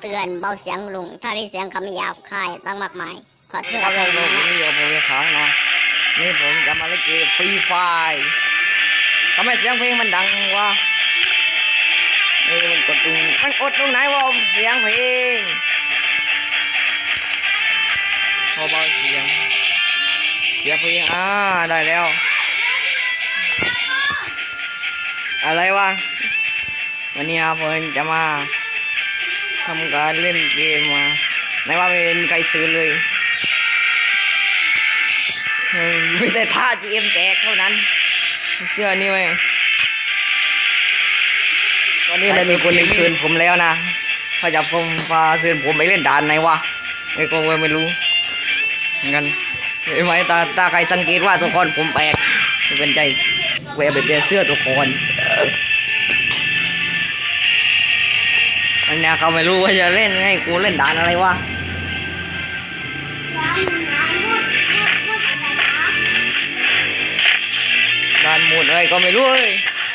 เตือนเบาเสียงลงถ้าได้เสียงคำหยาบคายตั้งมากมาย ขอโทษครับด้ท่าวนยผู้ชมนะนี่เดี๋ยวผมจะค้างนะ นี่ผมจะมาเล่นเกมฟรีไฟทำไมเสียงเพลงมันดังวะเออมันกดตรงมันกดตรงไหนวะเสียงเพลงพอเบาเสียงเสียงเพลงอ่าได้แล้ว อะไรวะวันนี้ครับผมจะมา ทำการเล่นเกมมาไหนว่าไม่มีใครซื้อเลยเออมีแต่ท่า GM แตกเท่านั้น เสื้อนี่ไหมตอนนี้ได้มีคนนึ่งเชิญผมแล้วนะเขาจะผมพาเชิญผมไปเล่นด่านไหนวะไอ้ก็ไม่รู้เหมือนกันเห็นไหมตาตาใครสังเกตว่าตัวละครผมแปลกไม่เป็นใจแหวะไปเปลี่ยนเสื้อตัวละครอัน เนี้ยเขาไม่รู้ว่าจะเล่นให้กูเล่นด่านอะไรวะด่านหมดอะไรก็ไม่รู้เลย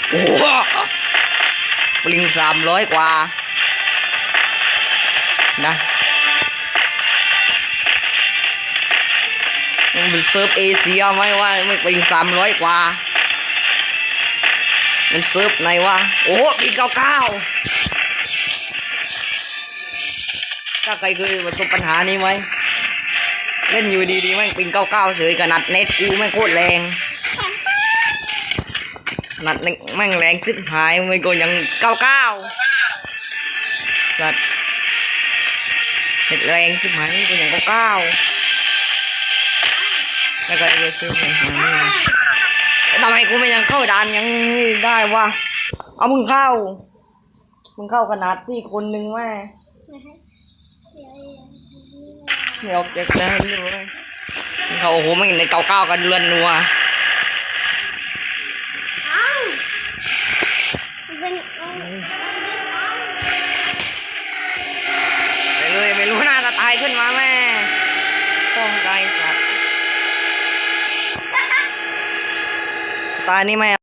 โอ้โหปลิงสามร้อยกว่า นะมันเป็นเซิร์ฟเอเชียไหมว่าไม่ปลิงสามร้อยกว่า มันเซิร์ฟไหนวะ โอ้โหปีเก้าเก้า ถ้าใครเคยประสบปัญหานี้ไหมเล่นอยู่ดีๆแม่งปิงเก้าเก้าเฉยกับนัดเน็ตกูแม่งโคตรแรงนัดแม่งแรงสิบหายไม่โกยังเก้าเก้าสัตว์เน็ตแรงสิบหายไม่โกยังเก้าเก้าแล้วก็เลยซื้อไปหาเนี่ยทำไมกูไม่ยังเข้าด่านยังไม่ได้วะเอามึงเข้า มึงเข้าขนาดที่คนหนึ่งแม่ ออกจากได้เลยมึงเขาโอ้โหไม่ในเก้าเก้ากันเรือนนัวไปเลยไม่รู้หน้าจะตายขึ้นมาแม่ต้องใจสัตว์ตายนี่ไม่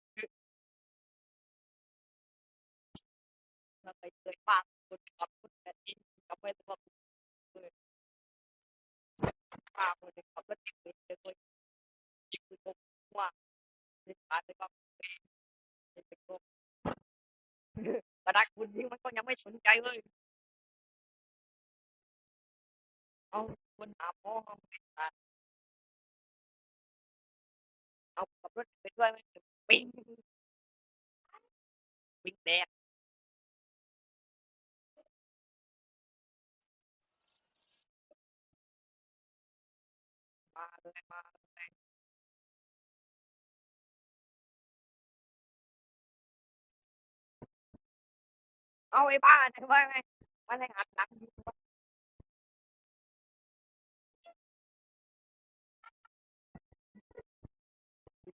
ปว่าเล็กๆในคลิปอะไรวะเฮียอะไรเนี่ยบ้านบ้านขับรถเราไปเคยปาคนขับรถแบบนี้กับไม่ต้องเลยปาคนขับรถเองเลยเลยคือผมว่าในขาเลยก็เป็นโกกระดักคุณยิงมันก็ยังไม่สนใจเลย เอาคนหาพ่อไม่ทันเอาขับรถไปด้วยไม่ปิ้งปิ้งแดง เอาไอ้บ้าเนี่ยว่าไงมันให้หัดหลังยิงวะ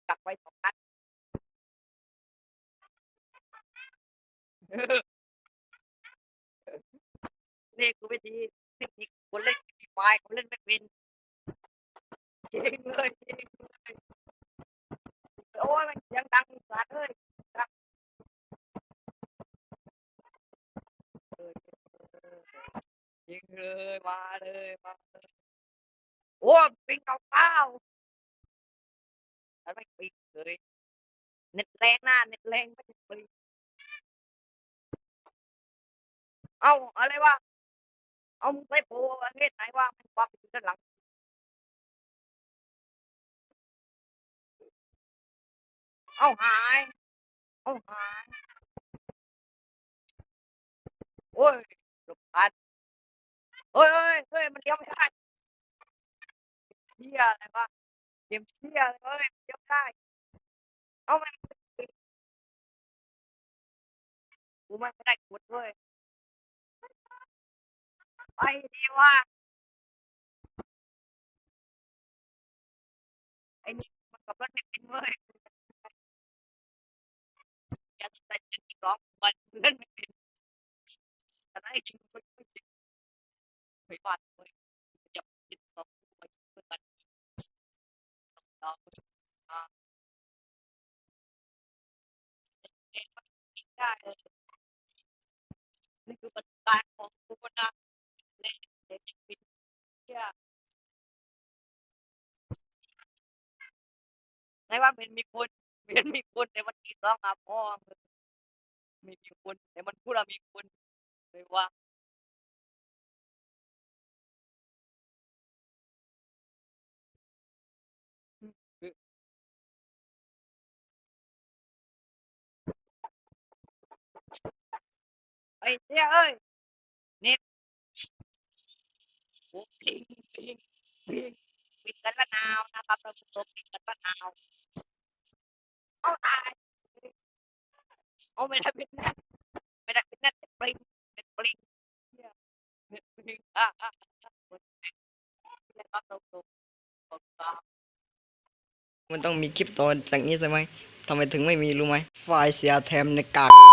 จับไว้สองนัดนี่คือวิธีทคนิคคนเล่นฟรีไฟล์เขาเล่นไม่เป็น จริงเลยจริงเลยโอ้ยมันเสียงดังสัตว์เลยดังจริงเลยมาเลยมาเลยโอ้ยปิงเก้าเก้าแล้วไม่ปิงเลยเน็ตแรงหน้าเน็ตแรงไม่ปิงเอ้าอะไรวะเอามึงไปโผล่ประเทศไหนวะมันความเป็นด้านหลัง เอาหายเอาหายโอ้ยหลบทันเฮ้ยเฮ้ยเฮ้ยมันเลี้ยวไม่ได้เชี่ยอะไรวะเกมเชี่ยเลยเฮ้ยเลี้ยวไม่ได้เอาไปกูไม่ได้กดเลยไปดีว่าไอ้นี่มันกับรถไม่เป็นเว้ยจะใส่จะตีกอล์ฟมันเล่น ไม่เป็นแต่ได้จริงไม่ไม่จริงไม่ฟาดเลยจะติดต่อไปเพื่อนกันต่ออ่าเอ็นมันได้นี่คือประสบการณ์ของกูนะเล่นเด็กปิดเนี่ยไงว่ามันมีคนมันมีคนแต่มันกินร้องอาพ่อ มันมีมีคนแต่มันพูดว่ามีคนเลยว่าไอ้เจ้ยเอ้ยนี่โอ้พิงพิงพิงปิดกันละนาวนะครับท่านผู้ชมปิดกันละนาว มันต้องมีคลิปตอนจากนี้ใช่ไหมทำไมถึงไม่มีรู้ไหม ไฟล์เสียแถมในกาก